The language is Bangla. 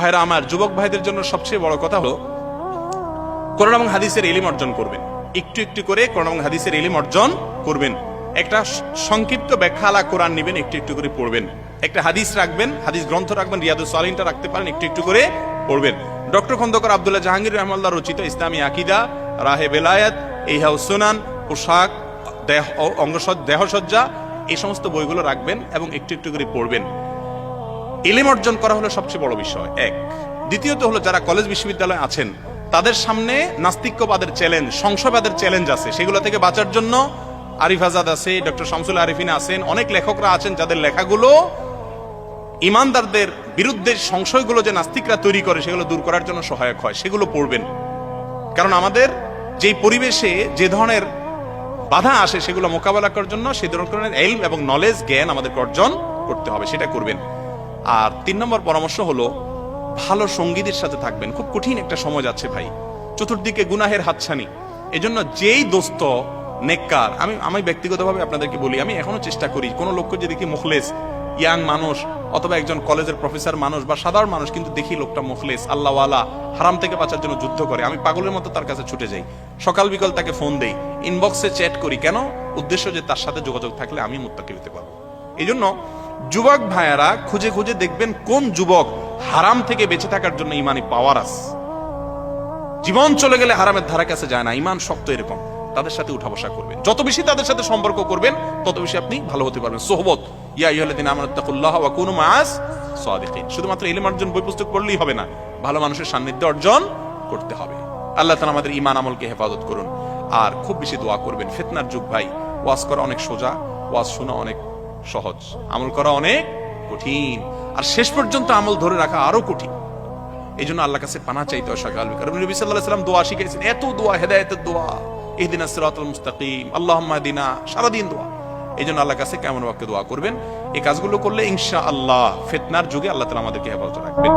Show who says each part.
Speaker 1: ভাইরা, আমার যুবক ভাইদের জন্য সবচেয়ে বড় কথা হলো, কোরআন এবং হাদিসের এলিম অর্জন করবেন। একটু একটু করে কোরআন এবং হাদিসের এলিম অর্জন করবেন। একটা সংক্ষিপ্ত ব্যাখ্যা আলা কোরআন নেবেন, একটু একটু করে পড়বেন। একটা হাদিস রাখবেন, হাদিস গ্রন্থ রাখবেন, রিয়াদুস সালিনটা রাখতে পারেন, একটু একটু করে পড়বেন। ডক্টর খন্দকার আব্দুল্লাহ জাহাঙ্গীর রহমাল্লাহ রচিত ইসলামী আকিদা, রাহে বেলায়েত ইহাউ সুনান, পোশাক, দেহ অঙ্গসজ্জা, দেহসজ্জা, এই সমস্ত বইগুলো রাখবেন এবং একটু একটু করে পড়বেন। এলিম অর্জন করা হলো সবচেয়ে বড় বিষয়, এক। দ্বিতীয়ত হলো যারা কলেজ বিশ্ববিদ্যালয়ে আছেন, তাদের সামনে নাস্তিক্যবাদের চ্যালেঞ্জ সংশয়বাদের চ্যালেঞ্জ আছে। সেগুলো থেকে বাঁচার জন্য আরিফ আজাদ আছে, ডক্টর শামসুল আরিফিন আছেন, অনেক লেখকরা আছেন যাদের লেখাগুলো ইমানদারদের বিরুদ্ধে সংশয়গুলো যে নাস্তিকরা তৈরি করে, সেগুলো দূর করার জন্য সহায়ক হয়, সেগুলো পড়বেন। কারণ আমাদের যেই পরিবেশে যে ধরনের বাধা আসে, সেগুলো মোকাবেলা করার জন্য সেই ধরনের এলম এবং নলেজ জ্ঞান আমাদেরকে অর্জন করতে হবে, সেটা করবেন। আর তিন নম্বর পরামর্শ হলো, ভালো সঙ্গীদের সাথে থাকবেন। খুব কঠিন একটা সময় যাচ্ছে ভাই। চতুর্দিকে গুনাহের হাতছানি। এজন্য যেই দোস্ত, নেককার, আমি আমি ব্যক্তিগতভাবে আপনাদেরকে বলি, আমি এখনও চেষ্টা করি, কোন লোককে যদি দেখি মুখলেস, ইয়াং মানুষ, অথবা একজন কলেজের প্রফেসর মানুষ বা সাধারণ মানুষ, কিন্তু দেখি লোকটা মুখলেস, আল্লাহওয়ালা, হারাম থেকে বাঁচার জন্য যুদ্ধ করে, আমি পাগলের মতো তার কাছে ছুটে যাই। সকাল বিকাল তাকে ফোন দেই ইনবক্সে চ্যাট করি। কেন? উদ্দেশ্য যে তার সাথে যোগাযোগ থাকলে আমি মুত্তাকি হতে পারব। এই জন্য যুবক ভাইয়ারা খুঁজে খুঁজে দেখবেন কোন যুবক হারাম থেকে বেঁচে থাকার জন্য ইমানি পাওয়ার আছে। জীবন চলে গেলে হারামের ধারা কাছে যায় না, ইমান শক্ত এরকম। তাদের সাথে উঠা বসা করবেন। যত বেশি তাদের সাথে সম্পর্ক করবেন, তত বেশি আপনি ভালো হতে পারবেন। সোহবত, ইয়া ইহাল্লাদিন আমানুত্তাকুল্লাহ ওয়া কুনু মাআস সাদিকিন। শুধুমাত্র ইলম অর্জন বই পুস্তক পড়লেই হবে না, ভালো মানুষের সান্নিধ্য অর্জন করতে হবে। আল্লাহ তাআলা আমাদের ঈমান আমলকে হেফাজত করুন। আর খুব বেশি দোয়া করবেন। ফিতনার যুগ ভাই, ওয়াজ করা অনেক সোজা, ওয়াজ শোনা অনেক সহজ। আমল করা অনেক কঠিন। আর শেষ পর্যন্ত আমল ধরে রাখা আরও কঠিন। এই জন্য আল্লাহ কাছে পানা চাইতে হয় সকাল বিকাল। নবী সাল্লাম দোয়া শিখেছেন এত দোয়া, হেদায়তের দোয়া। এদিন সিরাতাল মুস্তাকিম। আল্লাহ দিনা সারাদিন দোয়া। এই জন্য আল্লাহ কাছে কেমন বাক্যে দোয়া করবেন? এই কাজগুলো করলে ইনশা আল্লাহ ফেতনার যুগে আল্লাহ তালা আমাদেরকে হেফাজত রাখবেন।